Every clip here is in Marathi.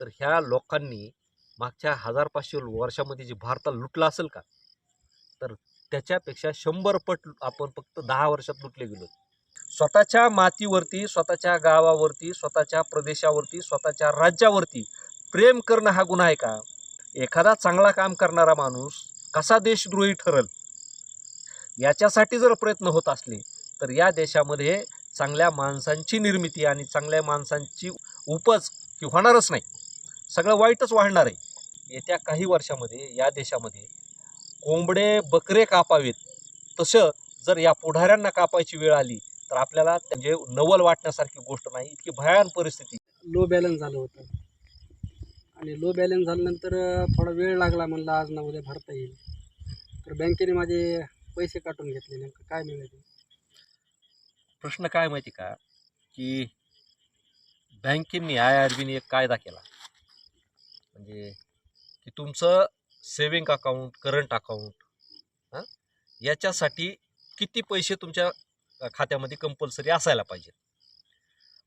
तर ह्या लोकांनी मागच्या हजार पाचशे वर्षामध्ये जे भारताला लुटलं असेल का? तर त्याच्यापेक्षा शंभर पट आपण फक्त दहा वर्षात लुटले गेलो. स्वतःच्या मातीवरती स्वतःच्या गावावरती स्वतःच्या प्रदेशावरती स्वतःच्या राज्यावरती प्रेम करणं हा गुन्हा आहे का? एखादा चांगला काम करणारा माणूस कसा देशद्रोही ठरल? याच्यासाठी जर प्रयत्न होत असले तर या देशामध्ये चांगल्या माणसांची निर्मिती आणि चांगल्या माणसांची उपज ही होणारच नाही. सगळं वाईटच वाढणार आहे. येत्या काही वर्षामध्ये या देशामध्ये कोंबडे बकरे कापावेत. तसं जर या पुढाऱ्यांना कापायची वेळ आली तर आपल्याला म्हणजे नवल वाटण्यासारखी गोष्ट नाही इतकी भयान परिस्थिती. लो बॅलन्स झालं होतं. आणि लो बॅलन्स झाल्यानंतर थोडा वेळ लागला म्हणलं आज ना उद्या भरता येईल. तर बँकेने माझे पैसे काटून घेतले नेमकं. काय मिळाले प्रश्न काय माहिती का? की बँकेने आय आर बीने एक कायदा केला. म्हणजे की तुमचं सेविंग अकाउंट करंट अकाउंट हां? याच्यासाठी किती पैसे तुमच्या खात्यामध्ये कंपल्सरी असायला पाहिजेत?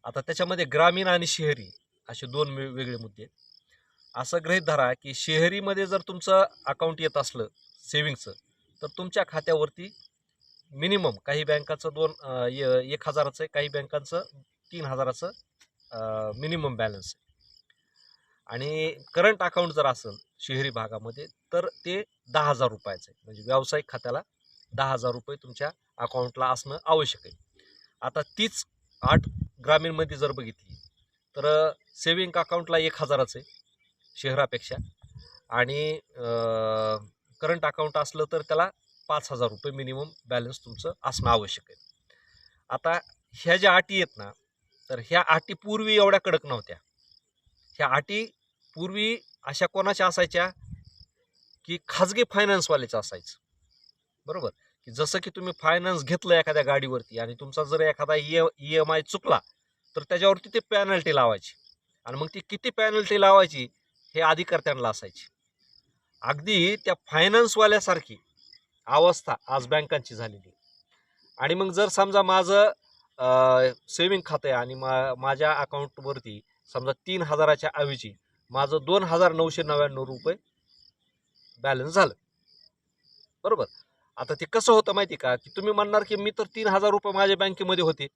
आता त्याच्यामध्ये ग्रामीण आणि शहरी असे दोन वेगळे मुद्दे असं गृहीत धरा की शहरीमध्ये जर तुमचं अकाउंट येत असलं सेविंगचं तर तुमच्या खात्यावरती मिनिमम काही बँकाचं दोन य- एक हजाराचं आहे काही बँकांचं तीन हजाराचं मिनिमम बॅलन्स आहे. आणि करंट अकाउंट जर असेल शहरी भागामध्ये तर ते दहा हजार रुपयाचं आहे. म्हणजे व्यावसायिक खात्याला दहा हजार रुपये तुमच्या अकाउंटला असणं आवश्यक आहे. आता तीच आठ ग्रामीणमध्ये जर बघितली तर सेविंग अकाउंटला एक हजाराचं आहे शहरापेक्षा. आणि करंट अकाउंट असलं तर त्याला पाच हजार रुपये मिनिमम बॅलन्स तुमचं असणं आवश्यक आहे. आता ह्या ज्या अटी आहेत ना तर ह्या अटी पूर्वी एवढ्या कडक नव्हत्या. ह्या अटी पूर्वी अशा कोणाच्या असायच्या की खाजगी फायनान्सवाल्याचं असायचं. बरोबर? की जसं की तुम्ही फायनान्स घेतलं एखाद्या गाडीवरती आणि तुमचा जर एखादा ई ई एम आय चुकला तर त्याच्यावरती ते पॅनल्टी लावायची. आणि मग ती किती पॅनल्टी लावायची हे अधिकर्त्यांना असायची. अगदी त्या फायनान्सवाल्यासारखी अवस्था आज बँकांची झालेली. आणि मग जर समजा माझं सेविंग खातं आहे आणि मा माझ्या अकाउंटवरती समजा तीन हजाराच्या ऐवजी माझं दोन हजार नऊशे नव्याण्णव रुपये बॅलन्स झालं. बरोबर? आता ते कसं होतं माहिती का? की तुम्ही म्हणणार की मी तर तीन हजार रुपये माझ्या बँकेमध्ये होते.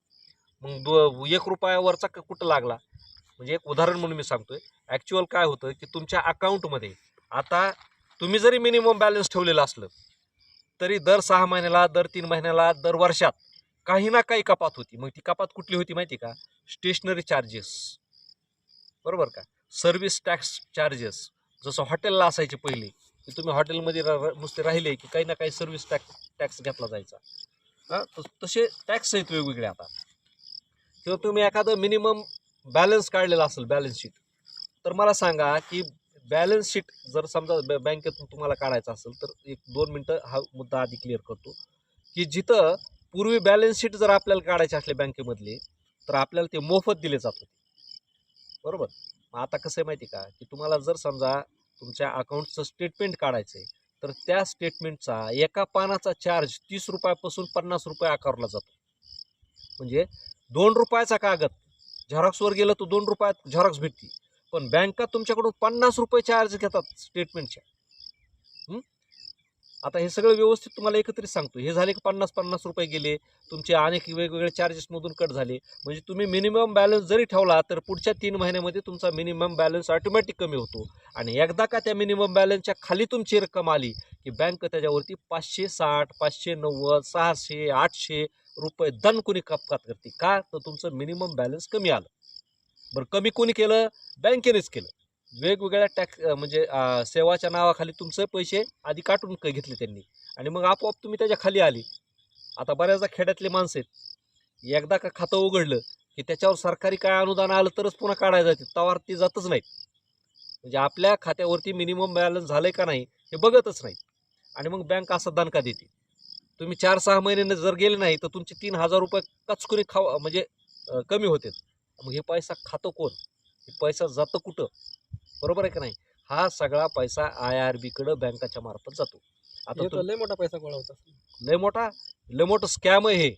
मग दो एक रुपयावरचा क- कुठं लागला? म्हणजे एक उदाहरण म्हणून मी सांगतोय. ॲक्च्युअल काय होतं की तुमच्या अकाउंटमध्ये आता तुम्ही जरी मिनिमम बॅलन्स ठेवलेलं असलं तरी दर सहा महिन्याला दर तीन महिन्याला दर वर्षात काही ना काही कपात होती. मग ती कपात कुठली होती माहिती का? स्टेशनरी चार्जेस बरोबर का? सर्व्हिस टॅक्स चार्जेस जसं हॉटेलला असायचे पहिले की तुम्ही हॉटेलमध्ये र- नुसते राहिले की काही ना काही सर्व्हिस टॅक्स टॅक्स घेतला जायचा. हां? तसे टॅक्स आहेत वेगवेगळे आता. किंवा तुम्ही एखादं मिनिमम बॅलन्स काढलेला असेल बॅलन्स शीट तर मला सांगा की बॅलन्स शीट जर समजा बँकेतून तुम्हाला काढायचं असेल तर एक दोन मिनटं हा मुद्दा आधी क्लिअर करतो. की जिथं पूर्वी बॅलन्स शीट जर आपल्याला काढायचे असले बँकेमधले तर आपल्याला ते मोफत दिले जात होते. बरोबर. मग आता कसं आहे माहिती का? की तुम्हाला जर समजा तुमच्या अकाउंटचं स्टेटमेंट काढायचं आहे तर त्या स्टेटमेंटचा एका पानाचा चार्ज तीस रुपयापासून पन्नास रुपये आकारला जातो. म्हणजे दोन रुपयाचा कागद झेरॉक्सवर गेलं तर दोन रुपयात झेरॉक्स भेटते पण बँका तुमच्याकडून पन्नास रुपये चार्ज घेतात स्टेटमेंटच्या. आता हे सगळं व्यवस्थित तुम्हाला एकत्रित सांगतो. हे झाले की पन्नास पन्नास रुपये गेले तुमचे अनेक वेगवेगळे चार्जेसमधून कट झाले. म्हणजे तुम्ही मिनिमम बॅलन्स जरी ठेवला तर पुढच्या तीन महिन्यामध्ये तुमचा मिनिमम बॅलन्स ऑटोमॅटिक कमी होतो. आणि एकदा का त्या मिनिमम बॅलन्सच्या खाली तुमची रक्कम आली की बँक त्याच्यावरती पाचशे साठ पाचशे नव्वद सहाशे आठशे रुपये दन कोणी कपात करते. का? तर तुमचं मिनिमम बॅलन्स कमी आलं. बरं कमी कोणी केलं? बँकेनेच केलं. वेगवेगळ्या टॅक्स म्हणजे सेवाच्या नावाखाली तुमचे पैसे आधी काटून क- घेतले त्यांनी. आणि मग आपोआप तुम्ही त्याच्याखाली आली. आता बऱ्याचदा खेड्यातले माणसं आहेत. एकदा का खातं उघडलं की त्याच्यावर सरकारी काय अनुदान आलं तरच पुन्हा काढायला जाते. तवार ती जातच नाहीत. म्हणजे आपल्या खात्यावरती मिनिमम बॅलन्स आहे का नाही हे बघतच नाहीत. आणि मग बँक असा दणका देते. तुम्ही चार सहा महिन्याने जर गेले नाही तर तुमचे तीन हजार रुपये कचकुरी खावा म्हणजे कमी होते मग हे पैसा खातं कोण? हे पैसा जातं कुठं? बरोबर आहे का नाही? हा सगळा पैसा आय आर बीकडं बँकाच्या मार्फत जातो. आता तुम- लय मोठा पैसा गोळा होता लय मोठा? लय मोठं स्कॅम आहे हे.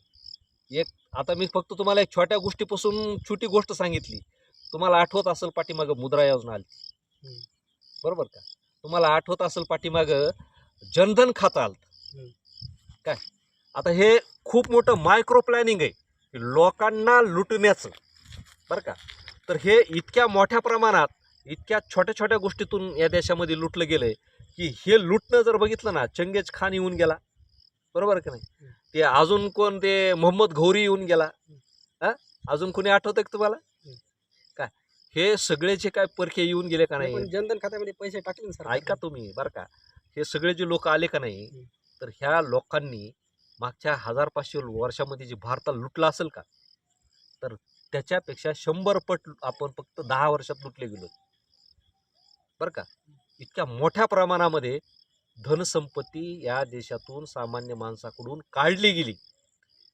एक आता मी फक्त तुम्हाला एक छोट्या गोष्टीपासून छोटी गोष्ट सांगितली. तुम्हाला आठवत असेल पाठीमागं मुद्रा योजना आली. बरोबर का? तुम्हाला आठवत असेल पाठीमागं जनधन खातं आलं. काय? आता हे खूप मोठं मायक्रो प्लॅनिंग आहे. लोकांना लुटण्याचं. बरं का? तर हे इतक्या मोठ्या प्रमाणात इतक्या छोट्या छोट्या गोष्टीतून या देशामध्ये लुटलं गेलंय की हे लुटणं जर बघितलं ना चंगेज खान येऊन गेला. बरोबर का नाही? ते अजून कोण ते मोहम्मद घोरी येऊन गेला. हा? अजून कोणी आठवतंय का तुम्हाला. काय हे सगळे जे काय परखे येऊन गेले का नाही? जनधन खात्यामध्ये पैसे टाकले ना सरकारने. ऐका तुम्ही बरं का. हे सगळे जे लोक आले का नाही. तर ह्या लोकांनी मागच्या हजार पाचशे वर्षामध्ये जे भारताला लुटलं असेल का? तर त्याच्यापेक्षा शंभर पट आपण फक्त दहा वर्षात लुटले गेलो बरं का? इतक्या मोठ्या प्रमाणामध्ये धनसंपत्ती या देशातून सामान्य माणसाकडून काढली गेली.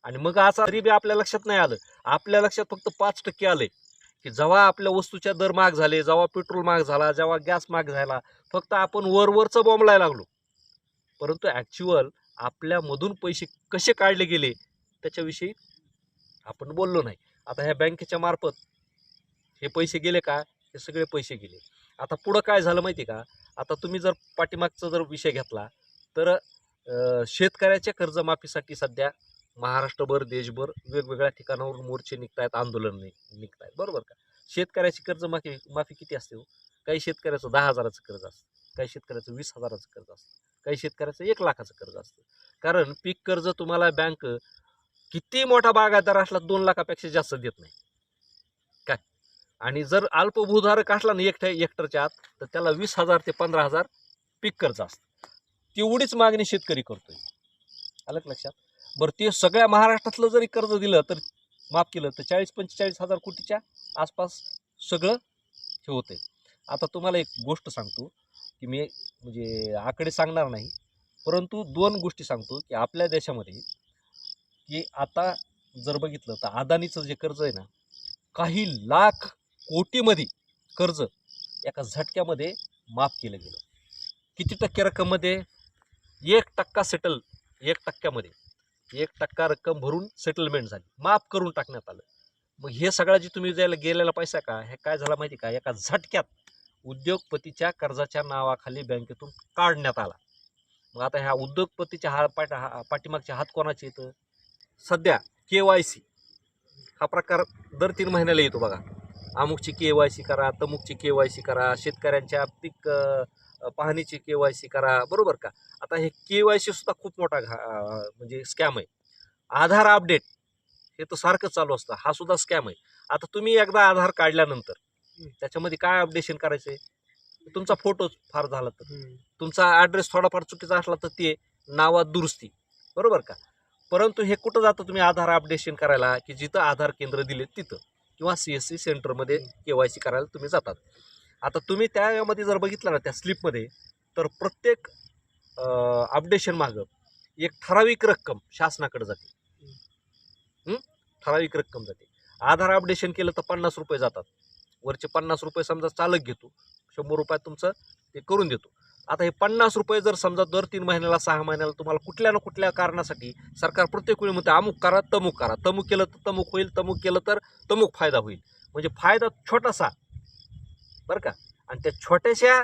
आणि मग असा तरी बी आपल्या लक्षात नाही आलं. आपल्या लक्षात फक्त पाच टक्के आले. की जेव्हा आपल्या वस्तूच्या दर महाग झाले जेव्हा पेट्रोल महाग झाला जेव्हा गॅस महाग झाला फक्त आपण वरवरचं बॉम्बलायला लागलो. परंतु ॲक्च्युअल आपल्यामधून पैसे कसे काढले गेले त्याच्याविषयी आपण बोललो नाही. आता ह्या बँकेच्या मार्फत हे पैसे गेले का? हे सगळे पैसे गेले. आता पुढं काय झालं माहिती आहे का? आता तुम्ही जर पाठीमागचा जर विषय घेतला तर शेतकऱ्याच्या कर्जमाफीसाठी सध्या महाराष्ट्रभर देशभर वेगवेगळ्या ठिकाणावरून मोर्चे निघतायत आंदोलन निघत आहेत बरोबर का? शेतकऱ्याची कर्जमाफी माफी किती असते हो? काही शेतकऱ्याचं दहा हजाराचं कर्ज असतं काही शेतकऱ्याचं वीस हजाराचं कर्ज असतं काही शेतकऱ्याचं एक लाखाचं कर्ज असतं. कारण पीक कर्ज तुम्हाला बँक किती मोठा बागायतदार असला दोन लाखापेक्षा जास्त देत नाही. आणि जर अल्पभूधारक असला ना एकट्या हेक्टरच्या आत तर त्याला वीस हजार ते पंधरा हजार पीक कर्ज असतं. तेवढीच मागणी शेतकरी करतोय. आलं लक्षात? बरं ते सगळ्या महाराष्ट्रातलं जरी कर्ज दिलं तर माफ केलं तर चाळीस पंचेचाळीस हजार कोटीच्या आसपास सगळं हे होतंय. आता तुम्हाला एक गोष्ट सांगतो की मी म्हणजे आकडे सांगणार नाही परंतु दोन गोष्टी सांगतो की आपल्या देशामध्ये की आता जर बघितलं तर अदानीचं जे कर्ज आहे ना काही लाख कोटीमध्ये कर्ज एका झटक्यामध्ये माफ केलं गेलं. किती टक्के रक्कममध्ये? एक टक्का सेटल एक टक्क्यामध्ये. एक टक्का रक्कम भरून सेटलमेंट झाली. माफ करून टाकण्यात आलं. मग हे सगळं जे तुम्ही द्यायला गेलेला पैसा का? हे काय झाला माहिती का? एका झटक्यात उद्योगपतीच्या कर्जाच्या नावाखाली बँकेतून काढण्यात आला. मग आता ह्या उद्योगपतीच्या हा पाठ हा पाठीमागचे हात कोणाचे येतं सध्या के वाय सी हा प्रकार दर तीन महिन्याला येतो बघा. अमुकची के वाय सी करा तमुकची के वाय सी करा शेतकऱ्यांच्या पीक पाहणीची के वाय सी करा बरोबर का? आता हे के वाय सी सुद्धा खूप मोठा घा म्हणजे स्कॅम आहे. आधार अपडेट हे तर सारखं चालू असतं हा सुद्धा स्कॅम आहे. आता तुम्ही एकदा आधार काढल्यानंतर त्याच्यामध्ये काय अपडेशन करायचं आहे? तुमचा फोटो फार झाला तर. तुमचा ॲड्रेस थोडाफार चुकीचा असला तर ते नावात दुरुस्ती बरोबर का? परंतु हे कुठं जातं तुम्ही आधार अपडेशन करायला की जिथं आधार केंद्र दिले तिथं? किंवा सी एस सी सेंटरमध्ये के वाय सी करायला तुम्ही जातात. आता तुम्ही त्यामध्ये जर बघितलं ना त्या स्लिपमध्ये तर प्रत्येक अपडेशन मागं एक ठराविक रक्कम शासनाकडे जाते? ठराविक रक्कम जाते. आधार अपडेशन केलं तर पन्नास रुपये जातात. वरचे पन्नास रुपये समजा चालक घेतो. शंभर रुपयात तुमचं ते करून देतो. आता हे पन्नास रुपये जर समजा दर तीन महिन्याला सहा महिन्याला तुम्हाला कुठल्या ना कुठल्या कारणासाठी सरकार प्रत्येक वेळी म्हणते अमुक करा तमुक करा. तमुक केलं तर तमुक होईल तमुक केलं तर तमुक फायदा होईल. म्हणजे फायदा छोटासा बरं का? आणि त्या छोट्याशा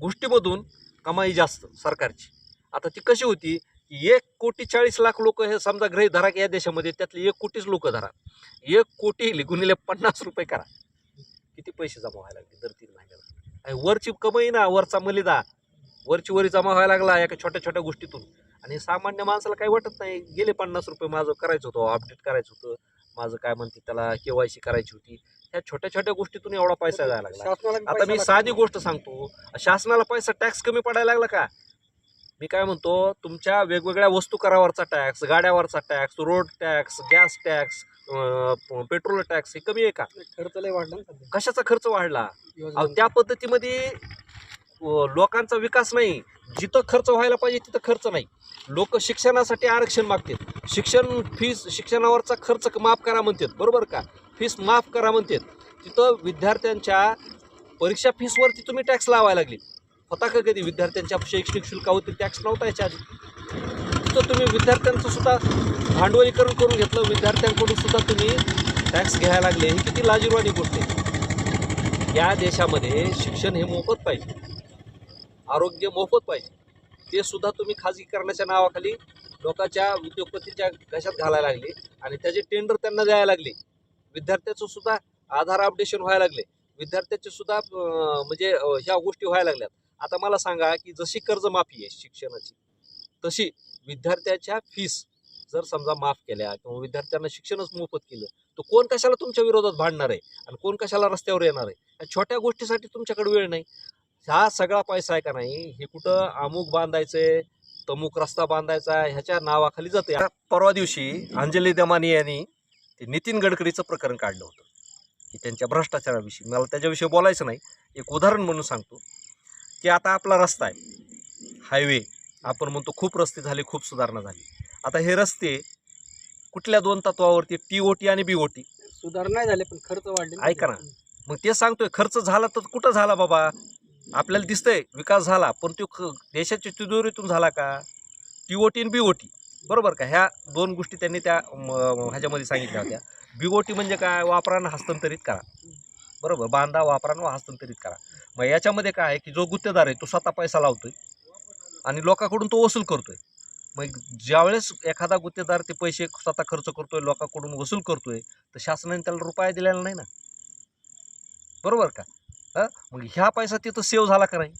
गोष्टीमधून कमाई जास्त सरकारची. आता ती कशी होती की एक कोटी चाळीस लाख लोक हे समजा ग्रही धरा या देशामध्ये त्यातले एक कोटीच लोक धरा. एक कोटी गुणिले पन्नास रुपये करा. किती पैसे जमा व्हायला लागले दर तीन महिन्याला? आणि वरची कमाई ना वरचा मलिदा. वरची वरी जमा व्हायला लागला एका छोट्या छोट्या गोष्टीतून. आणि सामान्य माणसाला काही वाटत नाही. गेले पन्नास रुपये माझं करायचं होतं अपडेट करायचं होतं. माझं काय म्हणते त्याला केवायसी करायची होती. ह्या छोट्या छोट्या गोष्टीतून एवढा पैसा जायला लागला. आता मी. साधी गोष्ट सांगतो. शासनाला पैसा टॅक्स कमी पडायला लागला का? मी काय म्हणतो तुमच्या वेगवेगळ्या वस्तू करावरचा tax गाड्यावरचा tax road tax gas tax petrol tax हे कमी आहे का? खर्च वाढला कशाचा खर्च वाढला? त्या पद्धतीमध्ये लोकांचा विकास नाही. जिथं खर्च व्हायला पाहिजे तिथं खर्च नाही. लोक शिक्षणासाठी आरक्षण मागतात. शिक्षण फीस शिक्षणावरचा खर्च माफ करा म्हणतात. बरोबर का? फीस माफ करा म्हणतात. तिथं विद्यार्थ्यांच्या परीक्षा फीसवरती तुम्ही टॅक्स लावायला लागले. होता का कधी? विद्यार्थ्यांच्या शैक्षणिक शुल्कावरती टॅक्स नव्हता याच्या आधी. तिथं तुम्ही विद्यार्थ्यांचं सुद्धा भांडवलीकरण करून घेतलं. विद्यार्थ्यांकडून सुद्धा तुम्ही टॅक्स घ्यायला लागले. ही किती लाजीरवाणी गोष्ट आहे. या देशामध्ये शिक्षण हे मोफत पाहिजे. आरोग्य मोफत पाहिजे. ते सुद्धा तुम्ही खाजगीकरणाच्या नावाखाली लोकांच्या उद्योगपतीच्या घशात घालायला लागले आणि त्याचे टेंडर त्यांना द्यायला लागले. विद्यार्थ्याचं सुद्धा आधार अपडेशन व्हायला लागले. विद्यार्थ्याचे सुद्धा म्हणजे ह्या गोष्टी व्हायला लागल्यात. आता मला सांगा की जशी कर्जमाफी आहे शिक्षणाची तशी विद्यार्थ्याच्या फीस जर समजा माफ केल्या किंवा विद्यार्थ्यांना शिक्षणच मोफत केलं तर कोण कशाला तुमच्या विरोधात भांडणार आहे? आणि कोण कशाला रस्त्यावर येणार आहे? या छोट्या गोष्टीसाठी तुमच्याकडे वेळ नाही. हा सगळा पैसा आहे का नाही? हे कुठं अमुक बांधायचंय तमुक रस्ता बांधायचा ह्याच्या नावाखाली जाते परवा दिवशी अंजली दमानी यांनी ते नितीन गडकरीचं प्रकरण काढलं होतं. की त्यांच्या भ्रष्टाचाराविषयी. मला त्याच्याविषयी बोलायचं नाही. एक उदाहरण म्हणून सांगतो. की आता आपला रस्ता आहे. हायवे. आपण म्हणतो खूप रस्ते झाले खूप सुधारणा झाली. आता हे रस्ते कुठल्या दोन तत्वावरती टी ओ टी आणि बी ओ टी. सुधारणा नाही झाले पण खर्च वाढले. ऐका ना. मग ते सांगतोय खर्च झाला तर कुठं झाला बाबा? आपल्याला दिसतंय विकास झाला पण तो ख- देशाच्या तिजोरीतून झाला का? टी ओ टी आणि बी ओ टी बरोबर का? ह्या दोन गोष्टी त्यांनी त्या म, ह्याच्यामध्ये सांगितल्या होत्या. बी ओ टी म्हणजे काय? वापरानं हस्तांतरित करा. बरोबर? बांधा वापरानं हस्तांतरित करा. मग याच्यामध्ये काय आहे की जो गुत्तेदार आहे तो स्वतः पैसा लावतोय आणि लोकांकडून तो वसूल करतोय. मग ज्यावेळेस एखादा गुत्तेदार ते पैसे स्वतः खर्च करतोय लोकांकडून वसूल करतोय तर शासनाने त्याला रुपया दिलेला नाही ना? बरोबर का? मग ह्या पैसा तिथं सेव्ह झाला का नाही?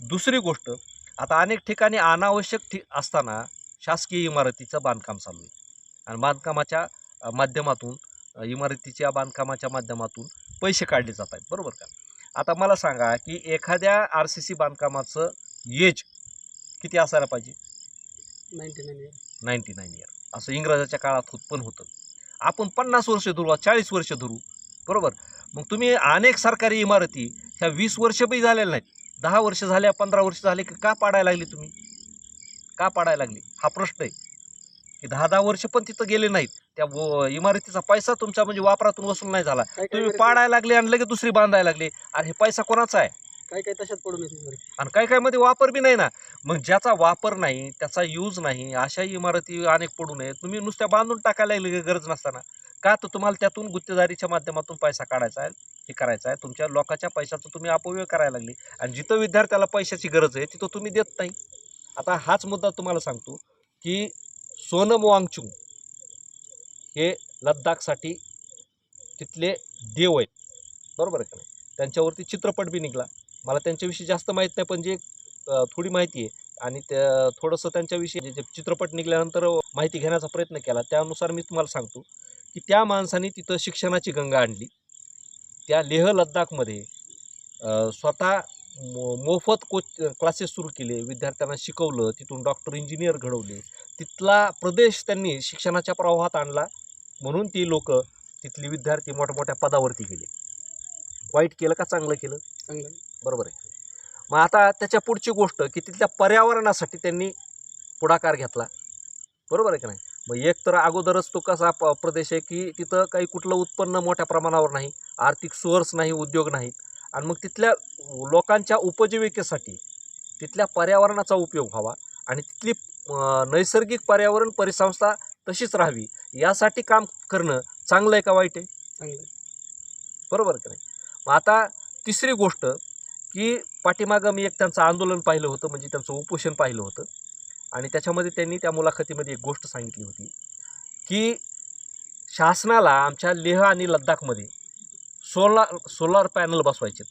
दुसरी गोष्ट आता अनेक ठिकाणी अनावश्यक ठि असताना शासकीय इमारतीचं बांधकाम चालू आहे. आणि बांधकामाच्या माध्यमातून इमारतीच्या बांधकामाच्या माध्यमातून पैसे काढले जात आहेत. बरोबर का? आता मला सांगा की एखाद्या आर सी सी बांधकामाचं एज किती असायला पाहिजे? Ninety nine ninety nine year असं इंग्रजाच्या काळात होत पण होतं. आपण पन्नास वर्ष धरू चाळीस वर्ष धरू. बरोबर? मग तुम्ही अनेक सरकारी इमारती ह्या वीस वर्ष बी झालेल्या नाहीत. दहा वर्ष झाल्या पंधरा वर्ष झाले की का पाडायला लागली तुम्ही? का पाडायला लागली? हा प्रश्न आहे. की दहा दहा वर्ष पण तिथं गेले नाहीत. त्या इमारतीचा पैसा तुमचा म्हणजे वापरातून वसूल नाही झाला. काय काय तुम्ही पाडायला लागले आणि लगेच दुसरी बांधायला लागले. अरे हे पैसा कोणाचा आहे? काय काय तशाच पडून. आणि काही काही मध्ये वापर बी नाही ना. मग ज्याचा वापर नाही त्याचा यूज नाही अशा इमारती अनेक पडू नये तुम्ही नुसत्या बांधून टाकायला लागली गरज नसताना. का तर तुम्हाला त्यातून गुत्तेदारीच्या माध्यमातून पैसा काढायचा आहे हे करायचं आहे. तुमच्या लोकांच्या पैशाचा तुम्ही अपव्यय करायला लागले. आणि जिथं विद्यार्थ्याला पैशाची गरज आहे तिथं तुम्ही देत नाही. आता हाच मुद्दा तुम्हाला सांगतो की सोनम वांगचुंग हे लद्दाखसाठी तिथले देव आहेत. बरोबर आहे का नाही? त्यांच्यावरती चित्रपट बी निघाला. मला त्यांच्याविषयी जास्त माहीत नाही पण जे थोडी माहिती आहे. आणि त्या थोडंसं त्यांच्याविषयी म्हणजे जे चित्रपट निघाल्यानंतर माहिती घेण्याचा प्रयत्न केला त्यानुसार मी तुम्हाला सांगतो. की त्या माणसाने तिथं शिक्षणाची गंगा आणली. त्या लेह लद्दाखमध्ये स्वतः मो मोफत कोच क्लासेस सुरू केले. विद्यार्थ्यांना शिकवलं. तिथून डॉक्टर इंजिनियर घडवले. तिथला प्रदेश त्यांनी शिक्षणाच्या प्रवाहात आणला. म्हणून ती लोक तिथली विद्यार्थी मोठमोठ्या पदावरती गेले. वाईट केलं का चांगलं केलं? चांगलं बरोबर आहे. मग आता त्याच्या पुढची गोष्ट की तिथल्या पर्यावरणासाठी त्यांनी पुढाकार घेतला. बरोबर आहे का नाही? मग एक तर अगोदरच तो कसा प प्रदेश आहे की तिथं काही कुठलं उत्पन्न मोठ्या प्रमाणावर नाही आर्थिक सोर्स नाही उद्योग नाहीत. आणि मग तिथल्या लोकांच्या उपजीविकेसाठी तिथल्या पर्यावरणाचा उपयोग व्हावा आणि तिथली नैसर्गिक पर्यावरण परिसंस्था तशीच राहावी यासाठी काम करणं चांगलं आहे का वाईट आहे? चांगलं बरोबर का नाही? मग आता तिसरी गोष्ट की पाठीमागं मी एक त्यांचं आंदोलन पाहिलं होतं म्हणजे त्यांचं उपोषण पाहिलं होतं. आणि त्याच्यामध्ये त्यांनी त्या मुलाखतीमध्ये एक गोष्ट सांगितली होती की शासनाला आमच्या लेह आणि लद्दाखमध्ये सोलार सोलार पॅनल बसवायचे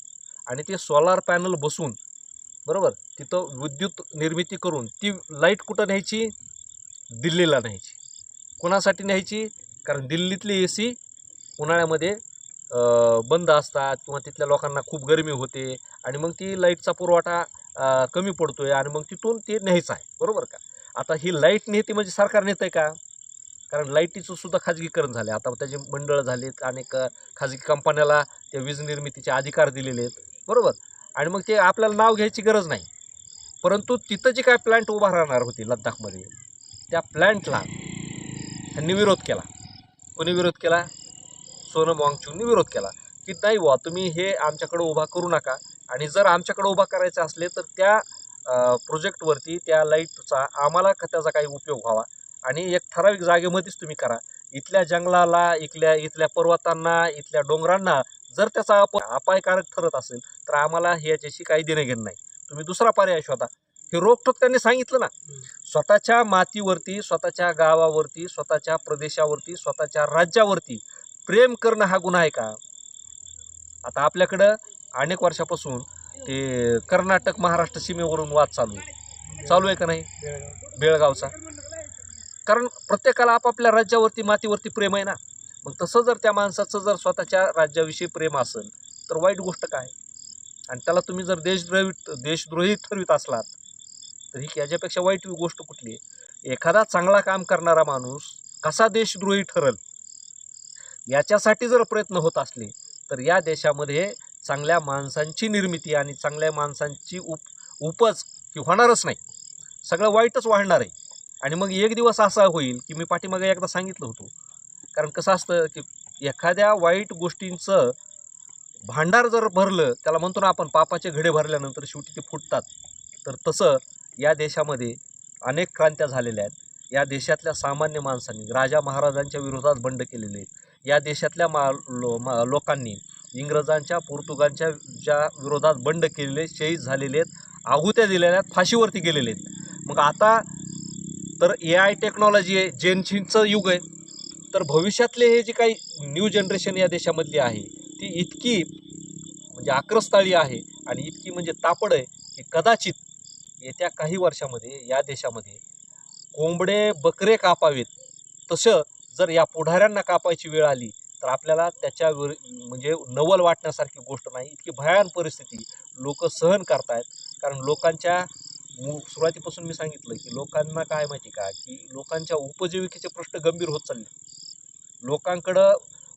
आणि ते सोलार पॅनल बसून बरोबर तिथं विद्युत निर्मिती करून ती लाइट कुठं न्यायची? दिल्लीला न्यायची. कोणासाठी न्यायची? कारण दिल्लीतली ए सी उन्हाळ्यामध्ये बंद असतात किंवा तिथल्या लोकांना खूप गरमी होते आणि मग ती लाईटचा पुरवठा कमी पडतो आहे आणि मग तिथून ते न्यायचं आहे. बरोबर का? आता ही लाइट नेते म्हणजे सरकार नेतं आहे का? कारण लाईटीचं सुद्धा खाजगीकरण झालं आता त्याचे मंडळ झालेत अनेक खाजगी कंपन्याला त्या वीज निर्मितीचे अधिकार दिलेले आहेत. बरोबर? आणि मग ते आपल्याला नाव घ्यायची गरज नाही. परंतु तिथं जे काय प्लॅन्ट उभा राहणार होती लद्दाखमध्ये त्या प्लॅन्टला त्यांनी विरोध केला. कोणी विरोध केला? सोनम वांगचूंनी विरोध केला. की नाही बुवा तुम्ही हे आमच्याकडे उभा करू नका. आणि जर आमच्याकडे उभा करायचं असले तर त्या प्रोजेक्टवरती त्या लाईटचा आम्हाला त्याचा काही उपयोग व्हावा. आणि एक ठराविक जागेमध्येच तुम्ही करा. इथल्या जंगलाला इथल्या इथल्या पर्वतांना इथल्या डोंगरांना जर त्याचा अप अपायकारक ठरत असेल तर आम्हाला ह्याच्याशी काही देणं घेणं नाही. तुम्ही दुसरा पर्याय शोधा. हे रोखठोक त्यांनी सांगितलं ना. स्वतःच्या मातीवरती स्वतःच्या गावावरती स्वतःच्या प्रदेशावरती स्वतःच्या राज्यावरती प्रेम करणं हा गुन्हा आहे का? आता आपल्याकडं अनेक वर्षापासून ते कर्नाटक महाराष्ट्र सीमेवरून वाद चालू आहे. चालू आहे का नाही? बेळगावचा. कारण प्रत्येकाला आपापल्या राज्यावरती मातीवरती प्रेम आहे ना. मग तसं जर त्या माणसाचं जर स्वतःच्या राज्याविषयी प्रेम असेल तर वाईट गोष्ट काय? आणि त्याला तुम्ही जर देशद्रोही देशद्रोही ठरवित असलात तर ही याच्यापेक्षा वाईट गोष्ट कुठली आहे? एखादा चांगला काम करणारा माणूस कसा देशद्रोही ठरल? याच्यासाठी जर प्रयत्न होत असले तर या देशामध्ये चांगल्या माणसांची निर्मिती आणि चांगल्या माणसांची उप उपज ही होणारच नाही. सगळं वाईटच वाढणार आहे. आणि मग एक दिवस असा होईल की मी पाठीमागे एकदा सांगितलं होतो. कारण कसं असतं की एखाद्या वाईट गोष्टींचं भांडार जर भरलं त्याला म्हणतो ना आपण पापाचे घडे भरल्यानंतर शेवटी ते फुटतात. तर तसं या देशामध्ये अनेक क्रांत्या झालेल्या आहेत. या देशातल्या सामान्य माणसांनी राजा महाराजांच्या विरोधात बंड केलेले आहेत. या देशातल्या मा लो मा लोकांनी इंग्रजांच्या पोर्तुगालच्या ज्या विरोधात बंड केलेले शहीद झालेले आहेत आहुत्या दिलेल्या आहेत फाशीवरती गेलेले आहेत. मग आता तर ए आय टेक्नॉलॉजी आहे जेनशिनचं युग आहे. तर भविष्यातले हे जे काही न्यू जनरेशन या देशामधली आहे ती इतकी म्हणजे आक्रस्ताळी आहे आणि इतकी म्हणजे तापड आहे की कदाचित येत्या काही वर्षामध्ये या देशामध्ये कोंबडे बकरे कापावेत. तसं जर या पुढाऱ्यांना कापायची वेळ आली तर आपल्याला त्याच्या विर म्हणजे नवल वाटण्यासारखी गोष्ट नाही. इतकी भयान परिस्थिती लोक सहन करतायत. कारण लोकांच्या सुरुवातीपासून मी सांगितलं की लोकांना काय माहिती का? की लोकांच्या उपजीविकेचे प्रश्न गंभीर होत चालले. लोकांकडं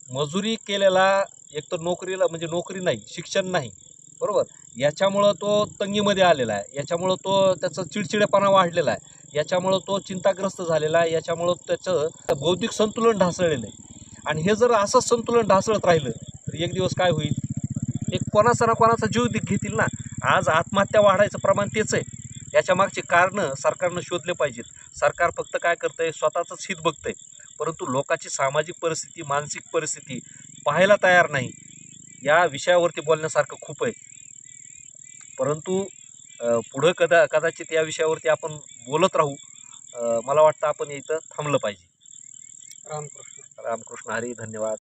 मजुरी केलेला एक तर नोकरीला म्हणजे नोकरी नाही शिक्षण नाही. बरोबर? याच्यामुळं तो तंगीमध्ये आलेला आहे. याच्यामुळं तो त्याचा चिडचिडेपणा वाढलेला आहे. याच्यामुळं तो चिंताग्रस्त झालेला आहे. याच्यामुळं त्याचं बौद्धिक संतुलन ढासळलेलं आहे. आणि हे जर असं संतुलन ढासळत राहिलं तर एक दिवस काय होईल? एक कोणाचा ना कोणाचा जीव घेतील ना. आज आत्महत्या वाढायचं प्रमाण तेच आहे. याच्या मागची कारणं सरकारनं शोधले पाहिजेत. सरकार फक्त काय करतंय? स्वतःचंच हित बघतंय. परंतु लोकांची सामाजिक परिस्थिती मानसिक परिस्थिती पाहायला तयार नाही. या विषयावरती बोलण्यासारखं खूप आहे. परंतु पुढं कदा कदाचित या विषयावरती आपण बोलत राहू. मला वाटतं आपण इथं थांबलं पाहिजे. रामकृष्ण. रामकृष्ण हरी धन्यवाद.